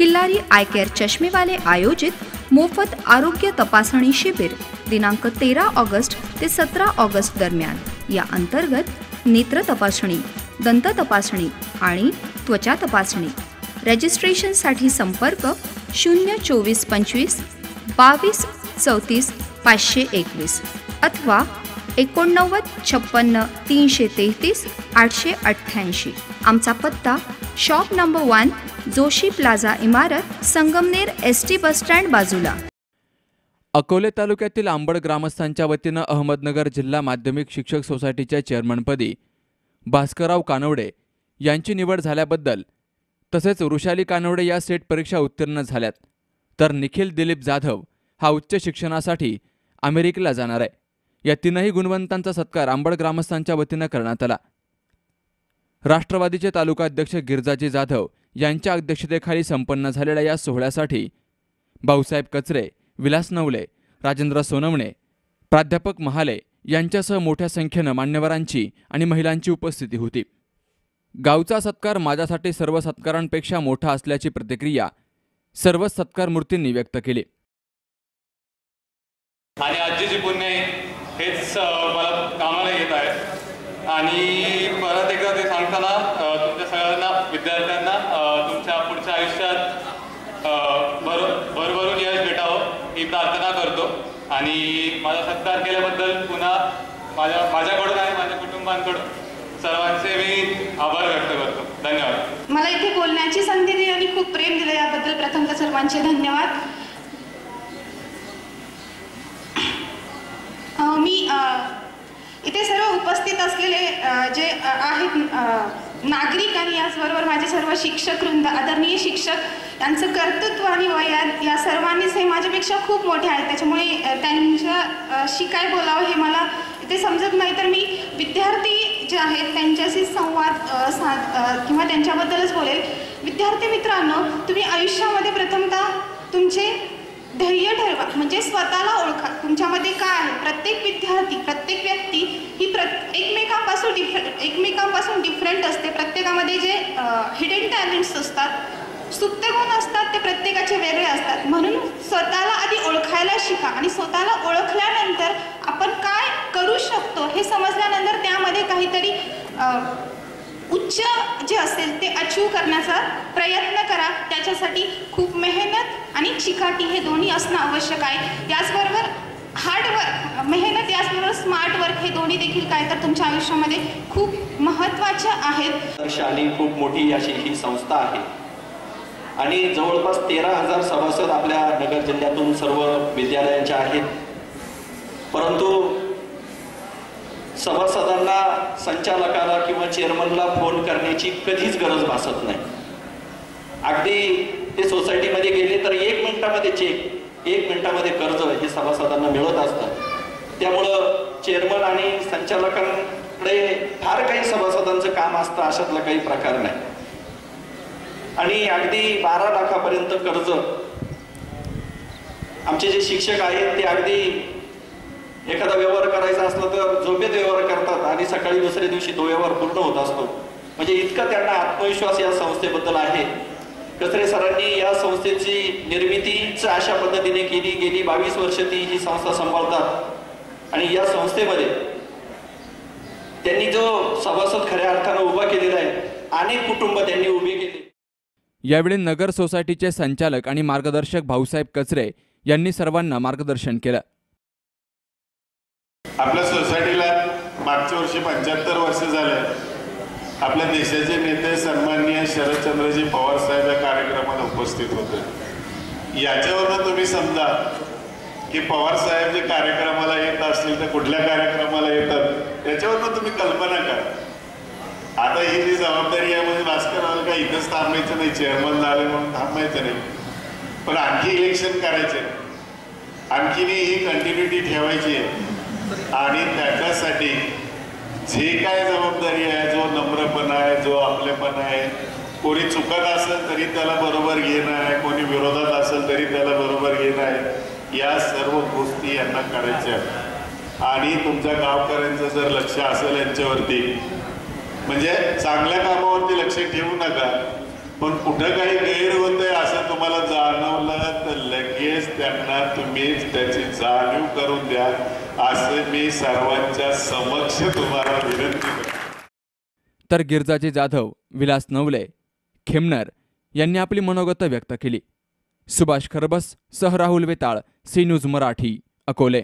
Khillari I care चष्मेवाले आयोजित मोफत आरोग्य तपासणी शिबिर दिनांक तेरा ऑगस्ट ते सतरा ऑगस्ट दरम्यान. या अंतर्गत नेत्र तपासणी दंत तपासणी आणि त्वचा तपासणी. रजिस्ट्रेशनसाठी संपर्क शून्य चोवीस पंचवीस बावीस चौतीस पाचशे एकवीस अथवा एकोणनव्वद छप्पन्न तीनशे तेहतीस आठशे अठ्ठ्याऐंशी. आमचा पत्ता shop number one Joshi plaza इमारत संगमनेर एस टी बसस्टँड बाजूला. अकोले तालुक्यातील आंबड ग्रामस्थांच्या वतीनं अहमदनगर जिल्हा माध्यमिक शिक्षक सोसायटीच्या चेअरमनपदी भास्करराव कानवडे यांची निवड झाल्याबद्दल तसेच वृषाली कानवडे या सेट परीक्षा उत्तीर्ण झाल्यात तर निखिल दिलीप जाधव हा उच्च शिक्षणासाठी अमेरिकेला जाणार आहे. या तीनही गुणवंतांचा सत्कार आंबड ग्रामस्थांच्या वतीनं करण्यात आला. राष्ट्रवादीचे तालुका अध्यक्ष गिरजाजी जाधव यांच्या अध्यक्षतेखाली संपन्न झालेल्या या सोहळ्यासाठी भाऊसाहेब कचरे विलास नवले राजेंद्र सोनवणे प्राध्यापक महाले यांच्यासह मोठ्या संख्येनं मान्यवरांची आणि महिलांची उपस्थिती होती. गावचा सत्कार माझ्यासाठी सर्व सत्कारांपेक्षा मोठा असल्याची प्रतिक्रिया सर्व सत्कार मूर्तींनी व्यक्त केली. आणि आजची जी पुण्य हेच मला आणि परत एकदा ते सांगताना तुमच्या सगळ्यांना विद्यार्थ्यांना तुमच्या पुढच्या आयुष्यात भर भरभरून यश भेटावं ही प्रार्थना करतो. आणि माझा सत्कार केल्याबद्दल पुन्हा माझ्या माझ्याकडून आणि माझ्या कुटुंबांकडून सर्वांचे मी आभार व्यक्त करतो. धन्यवाद. मला इथे बोलण्याची संधी दिली आणि खूप प्रेम दिलं याबद्दल प्रथमतः सर्वांचे धन्यवाद. इथे सर्व उपस्थित असलेले जे आहेत नागरिक आणि याचबरोबर माझे सर्व शिक्षक वृंद आदरणीय शिक्षक यांचं कर्तृत्व आणि वयात या सर्वांनीच हे माझ्यापेक्षा खूप मोठे आहेत. त्याच्यामुळे त्यांच्याशी त्यांच्या काय बोलावं हे मला इथे समजत नाही. तर मी विद्यार्थी जे आहेत त्यांच्याशी संवाद साध किंवा त्यांच्याबद्दलच बोलेल. विद्यार्थी मित्रांनो तुम्ही आयुष्यामध्ये प्रथमतः तुमचे ध्येय ठरवा. म्हणजे स्वतःला ओळखा. तुमच्यामध्ये काय आहे? प्रत्येक विद्यार्थी प्रत्येक व्यक्ती ही प्र एकमेकांपासून डिफ एकमेकांपासून डिफरंट असते. प्रत्येकामध्ये जे हिडन टॅलेंट्स असतात सुप्त गुण असतात ते प्रत्येकाचे वेगळे असतात. म्हणून स्वतःला आधी ओळखायला शिका आणि स्वतःला ओळखल्यानंतर आपण काय करू शकतो हे समजल्यानंतर त्यामध्ये काहीतरी उच्च जे असेल ते अचीव करण्याचा प्रयत्न करा. त्याच्यासाठी खूप मेहनत आणि चिकाटी हे दोन्ही असणं आवश्यक आहे. त्याचबरोबर हार्डवर्क स्मार्ट वर्क हे दोन्ही देखील काय तर तुमच्या आयुष्यामध्ये खूप महत्त्वाच्या आहेत. शाली खूप मोठी अशी ही संस्था आहे. आणि जवळपास तेरा हजार सभासद आपल्या नगर जिल्ह्यातून सर्व विद्यालयांच्या आहेत. परंतु सभासदांना संचालकाला किंवा चेअरमनला फोन करण्याची कधीच गरज भासत नाही. अगदी ते सोसायटीमध्ये गेले तर एक मिनिटामध्ये चेक एक मिनिटामध्ये कर्ज हे सभासदांना मिळत असतं. त्यामुळं चेअरमन आणि संचालकांकडे फार काही सभासदांचं काम असतं अशातला काही प्रकार नाही. आणि अगदी बारा लाखापर्यंत कर्ज आमचे जे शिक्षक आहेत ते अगदी एखादा व्यवहार करायचा असला तर झोपेत व्यवहार करतात आणि सकाळी दुसऱ्या दिवशी तो व्यवहार पूर्ण होत असतो. म्हणजे इतका त्यांना आत्मविश्वास या संस्थेबद्दल आहे. कचरे सरांनी या संस्थेची निर्मितीच अशा पद्धतीने केली गेली बावीस वर्ष ती ही संस्था सांभाळतात. आणि या संस्थेमध्ये त्यांनी जो सभासद खऱ्या अर्थानं उभा केलेला आहे अनेक कुटुंब त्यांनी उभी केली. यावेळी नगर सोसायटीचे संचालक आणि मार्गदर्शक भाऊसाहेब कचरे यांनी सर्वांना मार्गदर्शन केलं. आपल्या सोसायटीला मागच्या वर्षी पंच्याहत्तर वर्ष झाले. आपल्या देशाचे नेते सन्माननीय शरदचंद्रजी पवार साहेब या कार्यक्रमाला उपस्थित होते. याच्यावरनं तुम्ही समजा की पवार साहेब जे कार्यक्रमाला येत असतील तर कुठल्या कार्यक्रमाला येतात त्याच्यावर तुम्ही कल्पना करा. आता ही जी जबाबदारी आहे म्हणजे भास्कर का इथंच थांबायचं नाही चेअरमन झाले म्हणून थांबायचं नाही. पण आणखी इलेक्शन करायचे. आणखीने ही कंटिन्युटी ठेवायची आहे. आणि त्याच्यासाठी जे काय जबाबदारी आहे जो नम्रपणा आहे जो आपलेपणा आहे कोणी चुकत असेल तरी त्याला बरोबर घेणं आहे कोणी विरोधात असेल तरी त्याला बरोबर घेणं आहे. या सर्व गोष्टी यांना करायच्या आणि तुमच्या गावकऱ्यांचं जर लक्ष असेल यांच्यावरती म्हणजे चांगल्या कामावरती लक्ष ठेवू नका पण कुठं काही गैर होतंय असं तुम्हाला जाणवलं लगेच त्यांना तुम्ही त्याची जाणीव करून द्या असं मी सर्वांच्या समक्ष तुम्हाला विनंती तर गिरजाजी जाधव विलास नवले खेमनर यांनी आपली मनोगत व्यक्त केली. सुभाष खरबस सह राहुल वेताळ सी न्यूज मराठी अकोले.